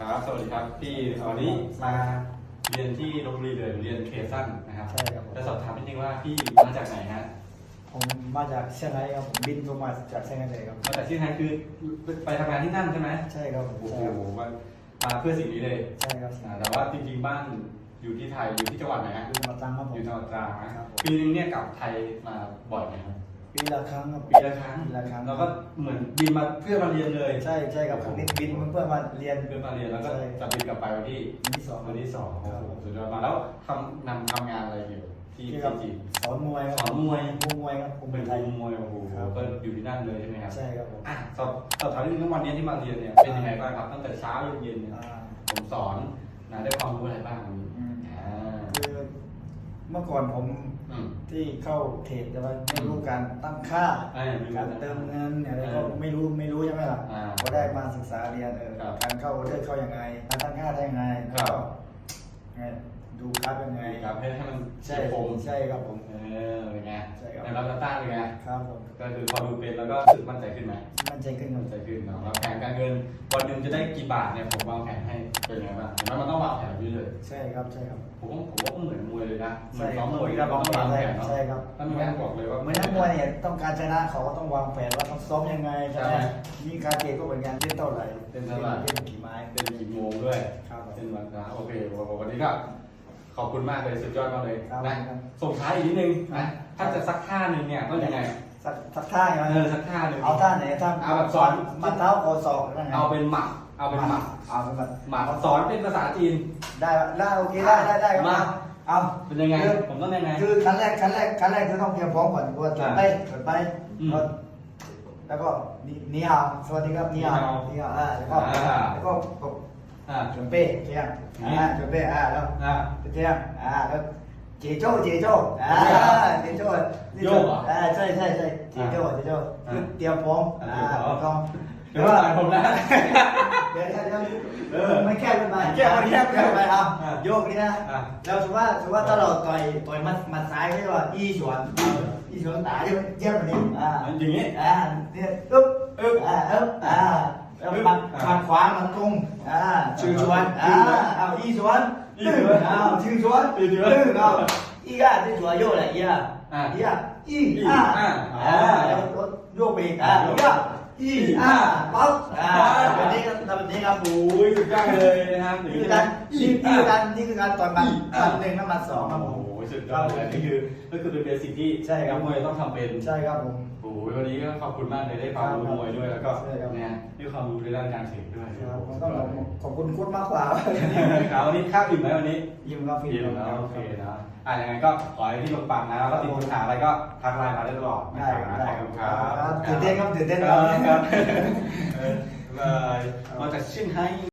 ครับ สวัสดีครับ พี่วันนี้มาเรียนที่ลพบุรีเลย เรียนเคสั้นนะครับใช่ครับผมจะสอบถามนิดนึงว่าพี่มาจากไหนฮะ ผมมาจากเชียงรายครับผมบินลงมาจากเชียงรายเลยครับ มาจากที่ไทยคือไปทำงานที่นั่นใช่ไหมใช่ครับผมโอ้ใช่โหครับมามาเพื่อสิ่งนี้เลยใช่ครับอ่าแต่ว่าจริงๆบ้านอยู่ที่ไทยอยู่ที่จังหวัดไหนฮะบินมาตังครับผอม ยู่จังหวัดตราดนะครับผม ปีนึงเนี่ยกลับไทยมาบ่อยไหมครับ ปีละครั้งครับปีละครั้งปีละครั้งแล้วก็เหมือนบินมาเพื่อมาเรียนเลยใช่ใช่ครับผมนี่บินเพื่อมาเรียนเพื่อมาเรียนแล้วก็ใช่จะบินกลับไปวันที่วันที่สองวันที่สองครับโอ้โหสุดยอดมากแล้วทำนำทำงานอะไรอยู่ที่ที่ที่ครับจีนสอนมวยคสรัอบนมวยครูมวยครับผมเป็เป็นนคไทยรูมวยโอ้โหครับก็อยู่ที่นั่นเลยใช่ไหมครับใช่ครับผมอะสอบสอบถามนิดนึงวันนี้ที่มาเรียนเนี่ยเป็นยังไงบ้างครับตั้งแต่เช้าเย็นๆเนี่ยอ่าผมสอนนะได้ความรู้อะไรบ้างวันนี้อืมอ่าคือ เมื่อก่อนผมอืม ที่เข้าเทรดแต่ว่าไม่รู้การตั้งค่าเอ้ยไม่รู้การนะเติมเงินอะไรก็เออไม่รู้ไม่รู้ใช่ไหมล่ะอ่าก็ได้มาศึกษาเรียนเออครับการเข้าออเดอร์เข้ายังไงการตั้งค่าได้ยังไงครัแล้วบ ก็ไงดูกราฟยังไงครับให้ให้มันใช่คมใช่ครับผม เออเป็นไงใช่ครับในรับดัต้าเป็นไงครับผมก็คือพอดูเป็นแล้วก็รู้สึกมั่นใจขึ้นไหมมั่นใจขึ้นครับ มั่นใจขึ้นเนาะแล้วแผนการเงินวันหนึ่งจะได้กี่บาทเนี่ยผมวางแผนให้เป็นไงบ้างเห็นไหมมันต้องวางแผนแบบนี้เลย ใช่ครับใช่ครับ ผมว่าผมว่าก็เหมือนมวยเลย นะเหมืใช่อนคซ้รัอบมมวยที่เราต้องวางแผนเนาะใช่ครับท่านแม่บอกเลยว่าเหมือนนักมวยเนี่ยต้องการชนะเขาก็ต้องวางแผนว่าต้องซ้อมยังไงใช่ใช่ไหมมีการเตะก็เหมือนกันเล่นเท่าไหร่เล่นเท่าไหร่เล่นกี่ไม้เป็นกี่โมงด้วยครับผมเป็นวันนะโอเควันนี้ก็ขอบคุณมากเลยสุดยอดมากเลยครับนะครับส่งท้ายอีกนิดนึงนะถ้าจะสักท่าหนึ่งเนี่ยต้องยังไงสักสักท่าไงเออสักท่าหนึ่งเอาท่าไหนท่าเอาแบบสอนมัดเท้าโคศอกหรือไงเอาเป็นหมักเอาเป็นหมักเอาเป็นหมัดหมักสอนเป็นภาษาจีนได้ได้โอเคได้ได้ได้ครับมา เอาเป็นยังไง คือผมต้องยังไง คือขั้นแรกขั้นแรกขั้นแรกคือต้องเตรียมพร้อมก่อนว่าจดไปจดไปอืม แล้วแล้วก็นี่นี่เอาสวัสดีครับนี่เอานี่เอานี่เอาอ่าแล้วก็อ่าแล้วก็กดอ่าจดเป้เที่ยงนี่อ่าจดเป้อ่าแล้ว อ่า เที่ยงอ่าแล้วเจโจ้เจโจ้อ่าเจโจ้นี่โยกเหรออ่าใช่ใช่ใช่เจโจ้เจโจ้อ่าคือเตรียมพร้อมอ่าอ่าเตรียมพร้อมเตรียมพร้อมเดี๋ยวว่าผมนะ เดี๋ยวเดี๋ยวเดี๋ยว เออ ไม่แคบเกินไปแคบไม่แคบแคบไปเอาอ่าโยกนี่นะอ่าแล้วถือว่าถือว่าถ้าเราต่อยต่อยมัดมัดซ้ายใช่ป่ะยี่สวนยี่สวนตาเยี่ยมเยี่ยมแบบนี้อ่าอย่างนี้อ่าเนี่ยอึ๊บอึ๊บอ่าอึ๊บอ่าแล้วอึ๊บมันอ่ามันขวามันตรงอ่าชื่อชวนอ่าเอายี่สวนยี่สวนอ้าวชื่อชวนยี่สวนตึ้งเอาอีอะที่ตัวโยกแหละอีอะอ่าอีอะอีอีอะอ่าอ่าแล้วก็โยกไปอีกอ่าอีอะ อีอะป๊อปอ่าแบบนี้ก็ทำแบบนี้ครับ โอ้ยสุดยอดเลยนะครับนี่คือการนี่นี่คือการนี่คือการต่อยหมัดหมัดหนึ่งกับหมัดสองครับโอ้ผมโห สุดยอดเลยนี่คือก็คือเป็นเบสิกที่ใช่ครับ นักมวยต้องทำเป็นใช่ครับผม โอ้โหวันนี้ก็ขอบคุณมากเลยได้ความรู้มวยด้วยแล้วก็ใช่ครับ เนี่ยได้ความรู้ในด้านการเทรดด้วยครับผมต้องขอบคุณโคุณมากกว่าครับวันนี้ข้าวอิ่มไหมวันนี้ ยิ้มครับพี่อิ่มแล้วโอเคนะอะยังไงก็ขอให้ที่ปังนะแล้วก็ติดปัญหาอะไรก็ทักไลน์มาได้ตลอดได้ครัรับบขอบคุณครับตื่นเต้นครับตื่นเต้นครับบครับเออบ๊ายมาจากเซี่ยงไฮ้